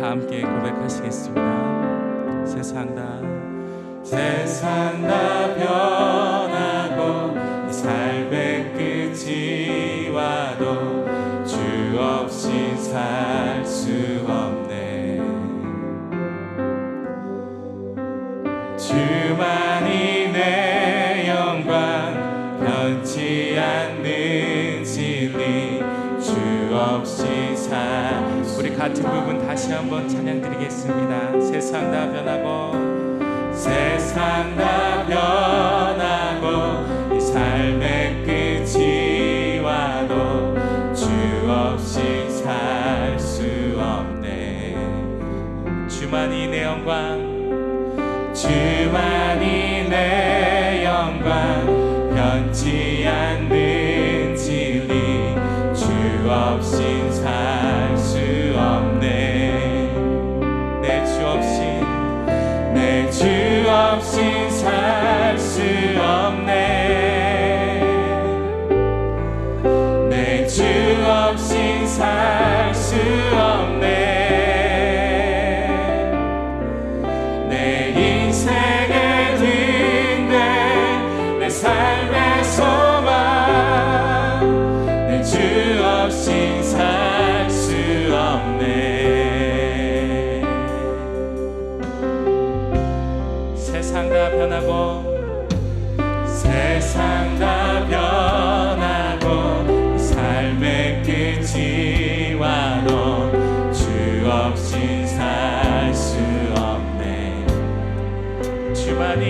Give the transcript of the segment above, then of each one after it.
다 함께 고백하시겠습니다. 세상 다 세상 다 변하고 삶의 끝이 와도 주 없이 살 수 없. 같은 부분 다시 한번 찬양 드리겠습니다. 세상 다 변하고 세상 다 변하고 이 삶의 끝이 와도 주 없이 살 수 없네 주만이 내 영광 주만이 내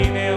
name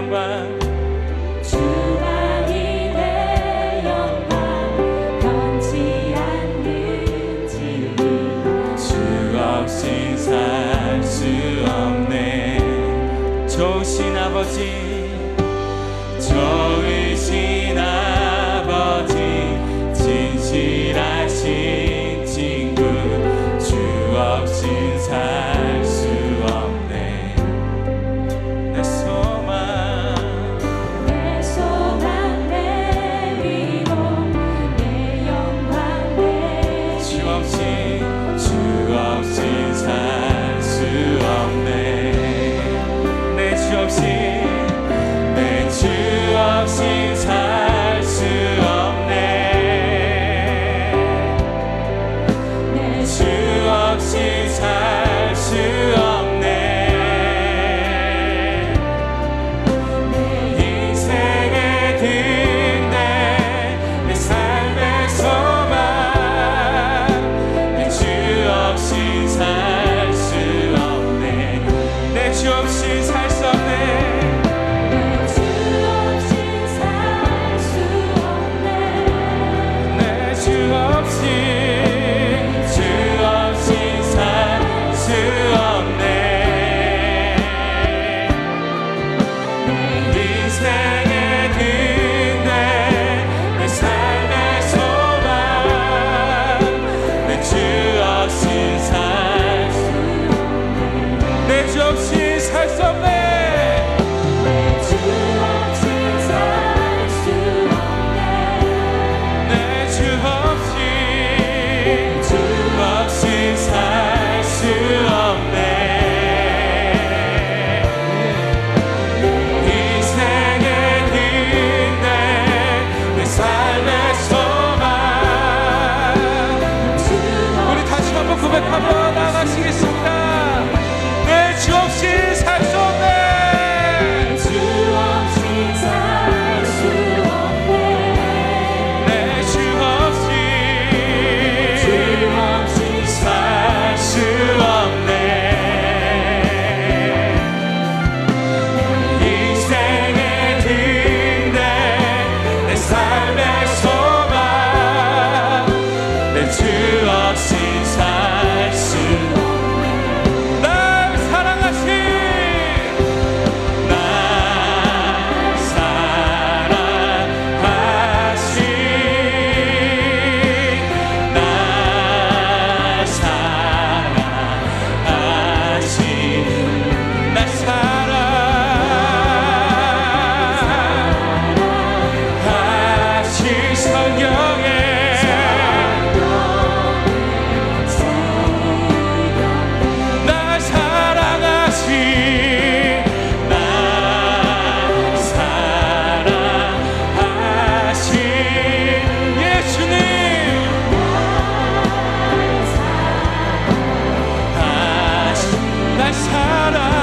사랑